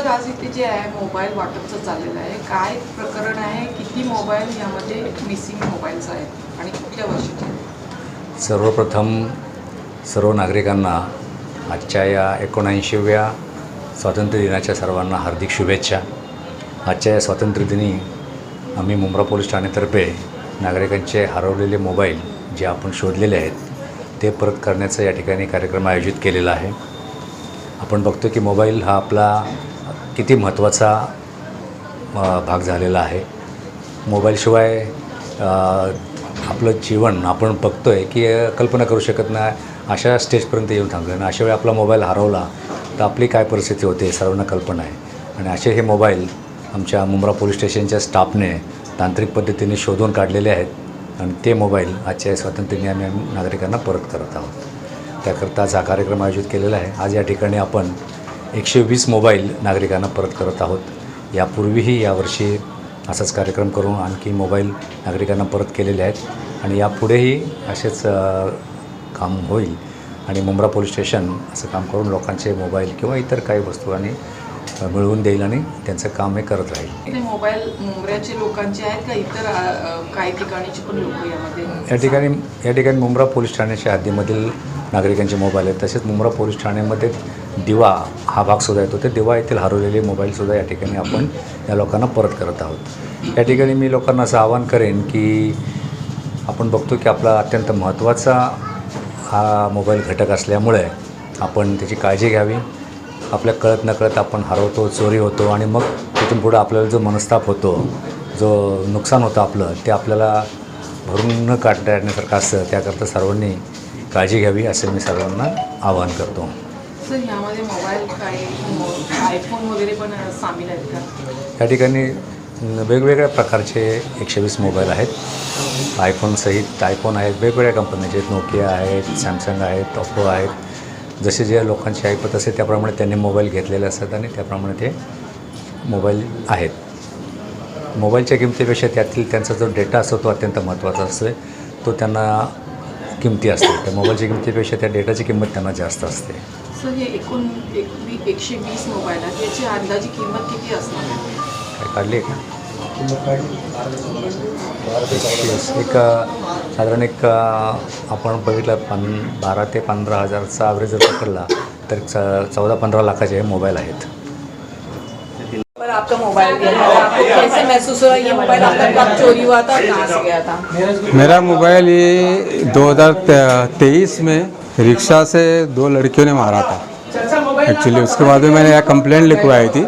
Sir आज इथे जे आहे मोबाईल वाटपचं चाललेलं आहे. काय प्रकरण आहे? किती मोबाईल यामध्ये मिसिंग मोबाईल्स आहेत? आणि कुठल्या वर्षीचे सर्वप्रथम सर्व नागरिकांना आजच्या या एकोणऐंशीव्या स्वातंत्र्य दिनाच्या सर्वांना हार्दिक शुभेच्छा. आजच्या या स्वातंत्र्यदिनी आम्ही मुंब्रा पोलीस ठाण्यातर्फे नागरिकांचे हरवलेले मोबाईल जे आपण शोधलेले आहेत ते परत करण्याचा या ठिकाणी कार्यक्रम आयोजित केलेला आहे. आपण बघतो की मोबाईल हा आपला किती महत्त्वाचा भाग झालेला आहे. मोबाईलशिवाय आपलं जीवन आपण बघतो आहे की कल्पना करू शकत नाही. अशा स्टेजपर्यंत येऊन थांबलं आणि अशा वेळी आपला मोबाईल हरवला तर आपली काय परिस्थिती होते सर्वांना कल्पना आहे. आणि असे हे मोबाईल आमच्या मुंब्रा पोलीस स्टेशनच्या स्टाफने तांत्रिक पद्धतीने शोधून काढलेले आहेत. आणि ते मोबाईल आजच्या या स्वातंत्र्य आम्ही नागरिकांना परत करत आहोत. त्याकरता आज हा कार्यक्रम आयोजित केलेला आहे. आज या ठिकाणी आपण एकशे वीस मोबाईल नागरिकांना परत करत आहोत. यापूर्वीही यावर्षी असाच कार्यक्रम करून आणखी मोबाईल नागरिकांना परत केलेले आहेत. आणि यापुढेही असेच काम होईल. आणि मुंब्रा पोलीस स्टेशन असं काम करून लोकांचे मोबाईल किंवा इतर काही वस्तू आणि मिळवून देईल आणि त्यांचं काम हे करत राहील. मोबाईल मुंबऱ्याचे लोकांचे आहेत का? इतर काही ठिकाणीचे पण लोक यामध्ये? या ठिकाणी या ठिकाणी मुंब्रा पोलीस ठाण्याच्या हद्दीमधील नागरिकांचे मोबाईल आहेत. तसेच मुंब्रा पोलीस ठाण्यामध्ये दिवा हा भागसुद्धा येतो. ते दिवा येथील हरवलेले मोबाईलसुद्धा या ठिकाणी आपण या लोकांना परत करत आहोत. या ठिकाणी मी लोकांना असं आवाहन करेन की आपण बघतो की आपला अत्यंत महत्त्वाचा हा मोबाईल घटक असल्यामुळे आपण त्याची काळजी घ्यावी. आपल्या कळत नकळत आपण हरवतो चोरी होतो आणि मग तिथून पुढं आपल्याला जो मनस्ताप होतो जो नुकसान होतं आपलं ते आपल्याला भरून न काढता येण्यासारखं असतं. त्याकरता सर्वांनी काळजी घ्यावी असे मी सर्वांना आवाहन करतो. सर यामध्ये मोबाईल काय आयफोन वगैरे पण सामील आहेत का? या ठिकाणी वेगवेगळ्या प्रकारचे एकशे वीस मोबाईल आहेत. आयफोनसहित आयफोन आहेत वेगवेगळ्या कंपन्याचे आहेत. नोकिया आहेत सॅमसंग आहेत ओप्पो आहेत. जसे जे लोकांची ऐपत असते त्याप्रमाणे त्यांनी मोबाईल घेतलेले असतात आणि त्याप्रमाणे ते मोबाईल आहेत. मोबाईलच्या किमतीपेक्षा त्यातील त्यांचा जो डेटा असतो तो अत्यंत महत्त्वाचा असतो तो त्यांना किमती असते त्या मोबाईलच्या किमतीपेक्षा त्या डेटाची किंमत त्यांना जास्त असते. सर हे एकूण एक वी- एकशे वीस मोबाईल आहेत याची अंदाजी किंमत किती असणार आहे? काय काढली आहे का? एक साधारण एक आपण बघितलं पन बारा ते पंधरा हजारचा ॲव्हरेज जर पकडला तर च चौदा पंधरा लाखाचे हे मोबाईल आहेत. आपका मोबाइल है। आपको कैसे महसूस हुआ? ये मोबाइल आपका कब चोरी हुआ था कहाँ से गया था? मेरा मोबाइल ये 2023 में रिक्शा से दो लड़कियों ने मारा था। एक्चुअली उसके बाद में मैंने यहाँ कंप्लेंट लिखवाई थी।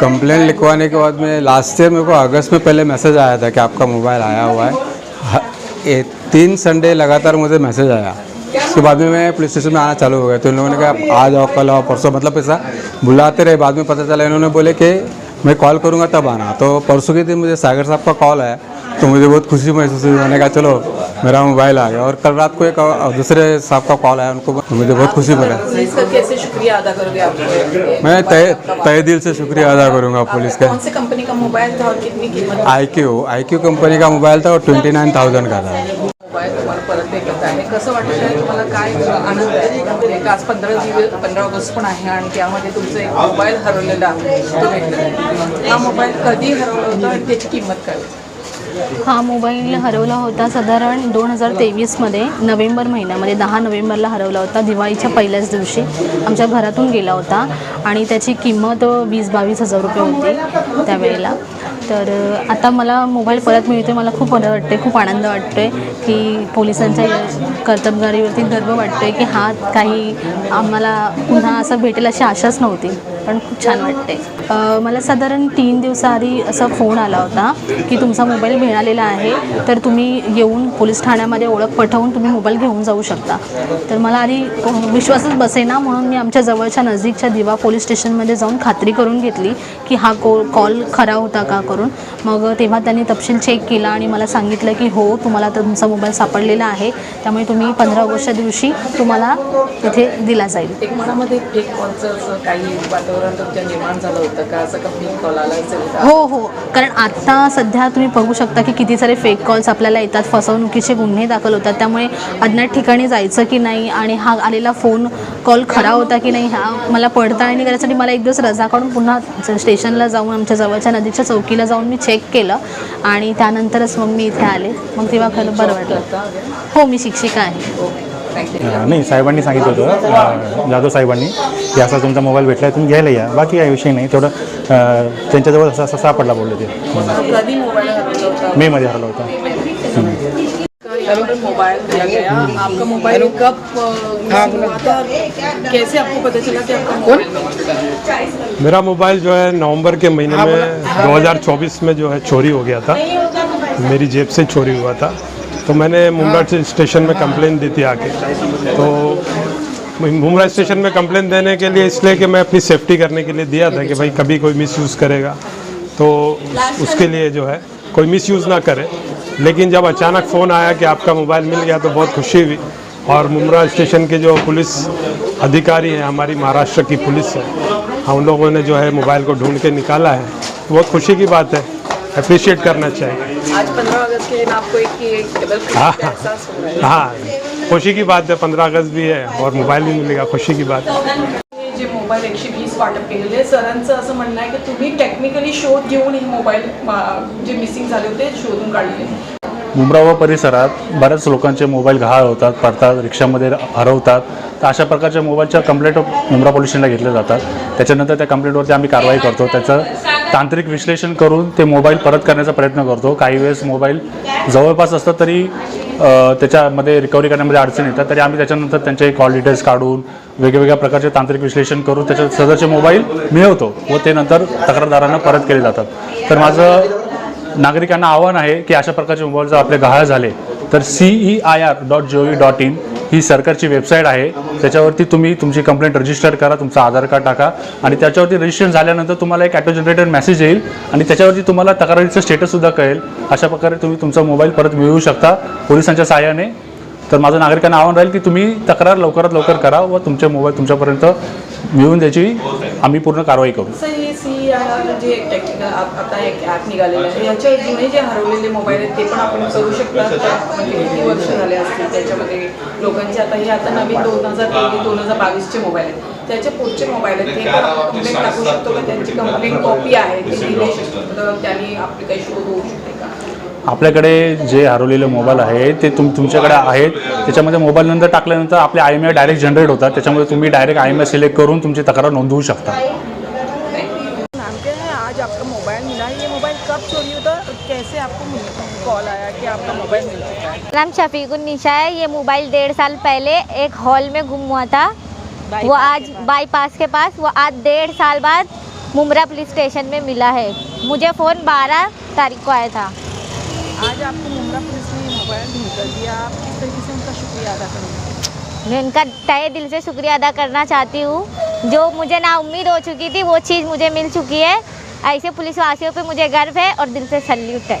कंप्लेंट लिखवाने के बाद में लास्ट ईयर मेरे को अगस्त में पहले मैसेज आया था कि आपका मोबाइल आया हुआ है। ये तीन संडे लगातार मुझे मैसेज आया। उसके बाद में मैं पुलिस स्टेशन में आना चालू हो गया। तो इन लोगों ने कहा आ जाओ कल आओ, परसों मतलब ऐसा बुलाते रहे। बाद में पता चला, इन्होंने बोले कि मैं कॉल करूँगा तब आना। तो परसों के दिन मुझे सागर साहब का कॉल आया तो मुझे बहुत खुशी महसूस हुई। मैंने कहा चलो मेरा मोबाइल आ गया। और कल रात को एक दूसरे साहब का कॉल आया उनको तो मुझे बहुत खुशी मिला। पुलिस कैसे शुक्रिया अदा करोगे मैं तय तय दिल से शुक्रिया अदा करूँगा पुलिस का। कौन से कंपनी का मोबाइल था और कितनी कीमत? I Q I Q company का मोबाइल था और ट्वेंटी नाइन थाउज़ेंड का था। भेटत आहे. कसं वाटत आहे तुम्हाला काय आनंद आहे? म्हणजे आज पंधरा दिवस पंधरा ऑगस्ट पण आहे आणि त्यामध्ये तुमचं एक मोबाईल हरवलेला तो आहे. हा मोबाईल कधी हरवला होता आणि त्याची किंमत काय हा मोबाईल हरवला होता साधारण दोन हजार तेवीसमध्ये नोव्हेंबर महिन्यामध्ये दहा नोव्हेंबरला हरवला होता दिवाळीच्या पहिल्याच दिवशी. आमच्या घरातून गेला होता आणि त्याची किंमत वीस बावीस हजार रुपये होती त्यावेळेला. तर आता मला मोबाईल परत मिळतो मला खूप बरं वाटते खूप आनंद वाटतो आहे की पोलिसांच्या कर्तबगारीवरती गर्व वाटतो आहे की हा काही आम्हाला पुन्हा असं भेटेल अशी आशाच नव्हती. पण खूप छान वाटते मला साधारण तीन दिवसाआधी असा फोन आला होता की तुमचा मोबाईल मिळालेला आहे तर तुम्ही येऊन पोलीस ठाण्यामध्ये ओळख पठवून तुम्ही मोबाईल घेऊन जाऊ शकता. तर मला आधी विश्वासच बसेना म्हणून मी आमच्या जवळच्या नजीकच्या दिवा पोलीस स्टेशनमध्ये जाऊन खात्री करून घेतली की हा को कॉल खरा होता का करून. मग तेव्हा त्यांनी तपशील चेक केला आणि मला सांगितलं की हो तुम्हाला तर तुमचा मोबाईल सापडलेला आहे त्यामुळे तुम्ही पंधरा ऑगस्टच्या दिवशी तुम्हाला इथे दिला जाईल. एक मनामध्ये काही वातावरण तुमच्या निर्माण झालं होतं का? असं का फेक कॉल आला असेल का? हो हो. कारण आता सध्या तुम्ही बघू शकता की किती सारे फेक कॉल्स आपल्याला येतात. फसवणुकीचे गुन्हे दाखल होतात. त्यामुळे अज्ञात ठिकाणी जायचं की नाही आणि हा आलेला फोन कॉल खरा होता की नाही हा मला पडताळणी करण्यासाठी मला एक दिवस रजा काढून पुन्हा स्टेशनला जाऊन आमच्या जवळच्या नदीच्या चौकीला जाऊन मी चेक केलं आणि त्यानंतरच मग मी इथे आले. मग तेव्हा खरं बरं वाटलं. हो मी शिक्षिका आहे. नाही साहेबांनी सांगितलं होतं. अ, जाधव साहेबांनी. की असा तुमचा मोबाईल भेटला आहे तुम्ही घ्यायला या. बाकी काही विषय नाही. तेवढं अ, त्यांच्याजवळ असा असा सापडला बोलले ते. कधी मोबाइल हरवला होता? मेमध्ये हरवला होता. मोबाइल आपका मोबाइल कब मिसिंग हुआ था कैसे आपको पता चला कि आपका मोबाइल मिल चुका है मेरा मोबाइल जो है नवंबर के महीने में 2024 में जो है चोरी हो गया था। मेरी जेब से चोरी हुआ था। तो मैंने मुमरा स्टेशन में कंप्लेन दी थी आके। तो मुमरा स्टेशन में कंप्लेन देने के लिए इसलिए कि मैं अपनी सेफ्टी करने के लिए दिया था कि भाई कभी कोई मिसयूज़ करेगा। तो उसके लिए जो है, कोई मिसयूज़ ना करे। लेकिन जब अचानक फ़ोन आया कि आपका मोबाइल मिल गया तो बहुत खुशी हुई। और मुमरा स्टेशन के जो पुलिस अधिकारी हैं, हमारी महाराष्ट्र की पुलिस है, हम लोगों ने जो है मोबाइल को ढूंढ के निकाला है। बहुत खुशी की बात है। अप्रिशिएट करना चाहिए। आज पंद्रह अगस्त के दिन आपको एक हाँ। हो रहा है। हाँ। खुशी की बात है पंद्रह अगस्त भी है और मोबाइल भी मिलेगा खुशी की बात। जे मोबाईल एकशे वीस वाटप केलेले सरांचं असं म्हणणं आहे की तुम्ही टेक्निकली शोध घेऊन हे मोबाईल मा- जे मिसिंग झाले होते शोधून काढले. मुंब्रा व परिसरात बऱ्याच लोकांचे मोबाईल गहाळ होतात पडतात रिक्षामध्ये हरवतात. तर अशा प्रकारच्या मोबाईलच्या कंप्लेंट मुंब्रा पोलीस स्टेशनला घेतल्या जातात. त्याच्यानंतर त्या कंप्लेंटवरती आम्ही कारवाई करतो. त्याचं तांत्रिक विश्लेषण करून ते मोबाईल परत करण्याचा प्रयत्न करतो. काही वेळेस मोबाईल जवळपास असतं तरी त्याच्यामध्ये रिकव्हरी करण्यामध्ये अडचण येतात. तरी आम्ही त्याच्यानंतर त्यांचे कॉल डिटेल्स काढून वेगवेगळ्या प्रकारचे तांत्रिक विश्लेषण करून त्याच्या सदरचे मोबाईल मिळवतो व ते नंतर तक्रारदारांना परत केले जातात. तर माझं नागरिकांना आव्हान आहे की अशा प्रकारचे मोबाईल जर आपले गहाळ झाले तर C E I R dot G O V dot in ही सरकारची वेबसाईट आहे. त्याच्यावरती तुम्ही तुमची कंप्लेंट रजिस्टर करा तुमचं आधार कार्ड टाका आणि त्याच्यावरती रजिस्ट्रेशन झाल्यानंतर तुम्हाला एक ॲटो जनरेटेड मेसेज येईल आणि त्याच्यावरती तुम्हाला तक्रारीचं स्टेटससुद्धा कळेल. अशा प्रकारे तुम्ही तुमचा मोबाईल परत मिळवू शकता. पोलिसांच्या सहाय्याने तर माझं नागरिकांना आव्हान राहील की तुम्ही तक्रार लवकरात लवकर करा व तुमचे मोबाईल तुमच्यापर्यंत मिळून द्यायची आम्ही पूर्ण कारवाई करू. असं सी आर जे टेक्निकल आता एक ॲप निघालेलं आहे. याच्या जुने जे हरवलेले मोबाईल आहेत ते पण आपण करू शकता. म्हणजे किती वर्ष झाले असतील त्याच्यामध्ये? लोकांचे आता हे आता नवीन दोन हजार तेवीस दोन हजार बावीसचे मोबाईल आहेत. त्याचे पुढचे मोबाईल आहेत ते पण आपण कंप्लेंट टाकू शकतो का त्यांची कंप्लेंट कॉपी आहे ती दिली शकतो त्यांनी आपली काही शोध होऊ शकते. आपल्याकडे जे हरवलेले मोबाईल आहे ते तुम तुमच्याकडे आहेत. त्याच्यामध्ये मोबाईल नंतर टाकल्यानंतर आपले I M I direct generate होतात. त्याच्यामुळे तुम्ही direct I M I select करून तुमची तक्रार नोंदवू शकता. नाम क्या है आज आपका मोबाइल मिला है. ये मोबाइल कब चोरी हुआ और कैसे आपको कॉल आया कि आपका मोबाइल मिल चुका है? नाम शफीकुन निशा है. ये मोबाइल डेढ़ साल पहले एक हॉल में गुम हुआ था। वो आज बाईपास के पास। वो आज डेढ़ साल बाद मुमरा पुलिस स्टेशन में मिला है। मुझे फ़ोन बारह तारीख को आया था। आज आपको मुमरा पुलिस ने मोबाइल निकल दिया। आप किस तरीके से उनका शुक्रिया अदा करेंगे? मैं उनका तय दिल से शुक्रिया अदा करना चाहती हूँ। जो मुझे ना उम्मीद हो चुकी थी वो चीज़ मुझे मिल चुकी है। ऐसे पुलिस वासियों पे मुझे गर्व है और दिल से सल्यूट है।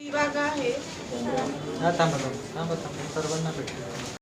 विभाग आहे.